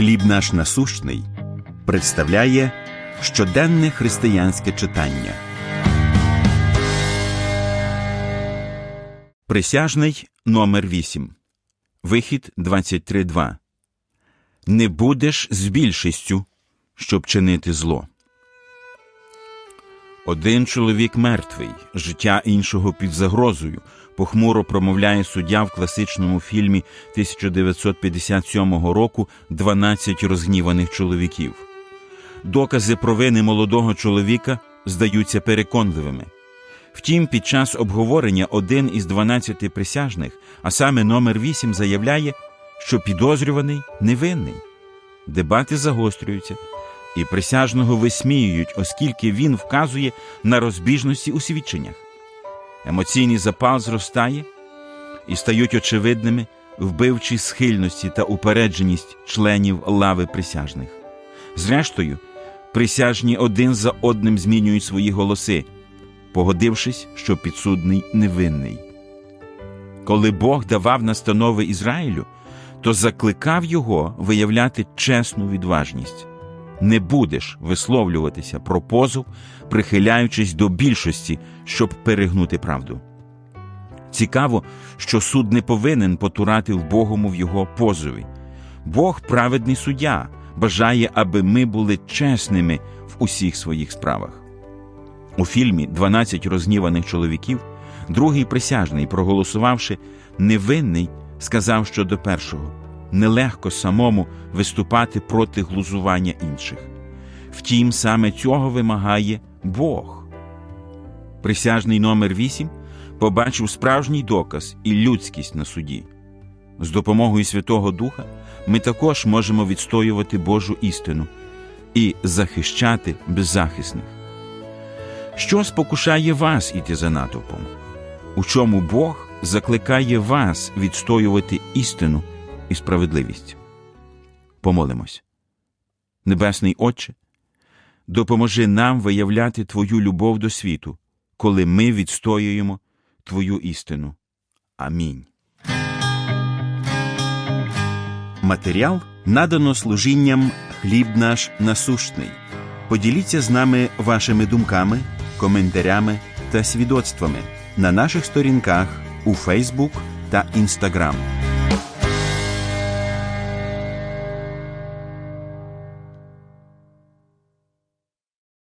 Хліб наш насущний представляє щоденне християнське читання. Присяжний номер 8 Вихід 23.2 Не будеш з більшістю, щоб чинити зло. Один чоловік мертвий, життя іншого під загрозою, похмуро промовляє суддя в класичному фільмі 1957 року «12 розгніваних чоловіків. Докази провини молодого чоловіка здаються переконливими. Втім, під час обговорення один із 12 присяжних, а саме номер 8, заявляє, що підозрюваний невинний. Дебати загострюються і присяжного висміюють, оскільки він вказує на розбіжності у свідченнях. Емоційний запал зростає і стають очевидними вбивчі схильності та упередженість членів лави присяжних. Зрештою, присяжні один за одним змінюють свої голоси, погодившись, що підсудний невинний. Коли Бог давав настанови Ізраїлю, то закликав його виявляти чесну відважність. Не будеш висловлюватися про позов, прихиляючись до більшості, щоб перегнути правду. Цікаво, що суд не повинен потурати в Богому в його позові. Бог праведний суддя, бажає, аби ми були чесними в усіх своїх справах. У фільмі «12 розгніваних чоловіків другий присяжний, проголосувавши невинний, сказав щодо першого нелегко самому виступати проти глузування інших. Втім, саме цього вимагає Бог. Присяжний номер 8 побачив справжній доказ і людськість на суді. З допомогою Святого Духа ми також можемо відстоювати Божу істину і захищати беззахисних. Що спокушає вас іти за натовпом? У чому Бог закликає вас відстоювати істину і справедливість? Помолимось. Небесний Отче, допоможи нам виявляти Твою любов до світу, коли ми відстоюємо Твою істину. Амінь. Матеріал надано служінням хліб наш насущний. Поділіться з нами вашими думками, коментарями та свідоцтвами на наших сторінках у Фейсбук та Інстаграм.